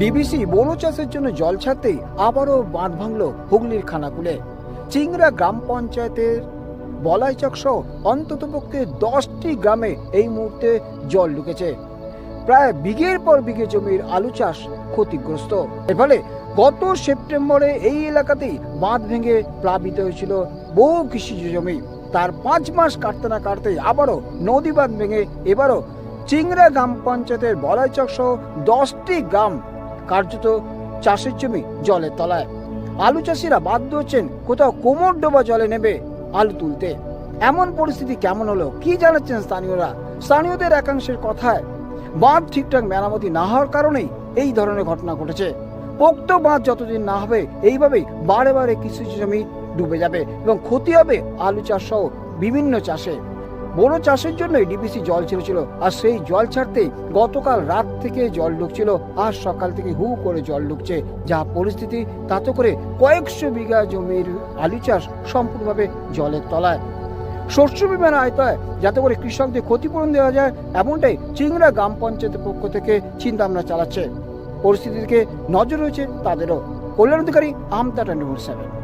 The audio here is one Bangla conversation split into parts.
ডিবিসি বোরো চাষের জন্য জল ছাড়তেই আবারও বাঁধ ভাঙল হুগলির খানাকুলে। চিংড়া গ্রাম পঞ্চায়েতের বলাইচক সহ অন্ততপক্ষে দশটি গ্রামে এই মুহূর্তে জল ঢুকেছে। প্রায় বিঘের পর বিঘে জমির আলু চাষ ক্ষতিগ্রস্ত। এর ফলে গত সেপ্টেম্বরে এই এলাকাতেই বাঁধ ভেঙে প্লাবিত হয়েছিল বহু কৃষিজ জমি। তার পাঁচ মাস কাটতে না কাটতেই আবারও নদী বাঁধ ভেঙে এবারও চিংড়া গ্রাম পঞ্চায়েতের বলাইচক সহ দশটি গ্রাম কার্যত চাষের জমি জলের তলায়। আলু চাষিরা বাধ্য হচ্ছেন কোথাও কোমর ডোবা জলে নেবে আলু তুলতে। এমন পরিস্থিতি কেমন হলো, কি জানাচ্ছেন স্থানীয়রা? স্থানীয়দের একাংশের কথায়, বাঁধ ঠিকঠাক মেরামতি না হওয়ার কারণেই এই ধরনের ঘটনা ঘটেছে। পোক্ত বাঁধ যতদিন না হবে, এইভাবেই বারে বারে কৃষি জমি ডুবে যাবে এবং ক্ষতি হবে আলু চাষ সহ বিভিন্ন চাষে। বড় চাষের জন্যই ডিবিসি জল ছেড়েছিল, আর সেই জল ছাড়তেই গতকাল রাত থেকে জল ঢুকছিল, আর সকাল থেকে হু করে জল ঢুকছে। যা পরিস্থিতি, তাতে করে কয়েকশো বিঘা জমির আলু চাষ সম্পূর্ণভাবে জলের তলায়। শস্য বিমার আয়তায় যাতে করে কৃষকদের ক্ষতিপূরণ দেওয়া যায়, এমনটাই চিংড়া গ্রাম পঞ্চায়েতের পক্ষ থেকে চিন্তা ভাবনা চালাচ্ছে পরিস্থিতিকে নজর রয়েছে তাদেরও। কল্যাণ অধিকারী আমতা টোয়েন্টি সেভেন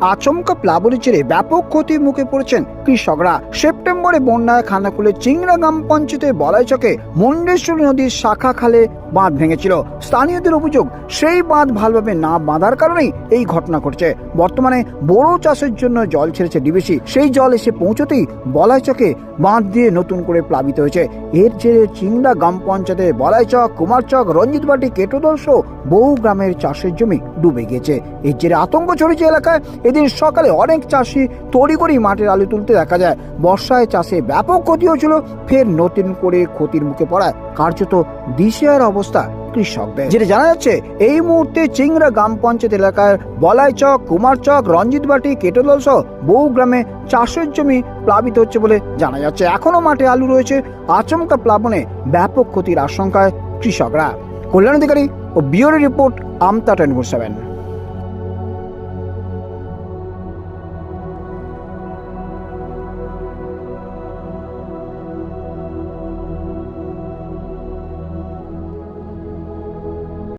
আচমকা প্লাবনী জেরে ব্যাপক ক্ষতির মুখে পড়েছেন কৃষকরা। সেপ্টেম্বরে বন্যায় খানাকুলে চিংড়া গ্রাম পঞ্চায়েতের বলাইচকে মন্ডেশ্বরী নদীর শাখা খালে বাঁধ ভেঙেছিল। স্থানীয়দের অভিযোগ, সেই বাঁধ ভালোভাবে না বাঁধার কারণেই এই ঘটনা ঘটছে। বর্তমানে বড় চাষের জন্য জল ছেড়েছে ডিবিসি। সেই জল এসে পৌঁছতেই বলাইচকে বাঁধ দিয়ে নতুন করে প্লাবিত হয়েছে। এর জেরে চিংড়া গ্রাম পঞ্চায়েতের বলাইচক, কুমারচক রঞ্জিতবাটি কেটোদল সহ বহু গ্রামের চাষের জমি ডুবে গিয়েছে। এর জেরে আতঙ্ক ছড়িয়েছে এলাকায়। এদিন সকালে অনেক চাষি তড়িঘড়ি মাঠের আলু তুলতে দেখা যায়। বর্ষায় চাষে ব্যাপক ক্ষতি হয়েছিল। ফের নতুন করে ক্ষতির মুখে পড়ায়। কার্যত দিশেহার অবস্থা কৃষকদের। যেটা জানা যাচ্ছে, এই মুহূর্তে চিংড়া গ্রাম পঞ্চায়েত এলাকার বলাইচক কুমারচক রঞ্জিতবাটি কেটলল সহ বহু গ্রামে চাষের জমি প্লাবিত হচ্ছে বলে জানা যাচ্ছে। এখনও মাঠে আলু রয়েছে। আচমকা প্লাবনে ব্যাপক ক্ষতির আশঙ্কায় কৃষকরা। কল্যাণ অধিকারী ও বিওরি রিপোর্ট আমতা টোয়েন্টি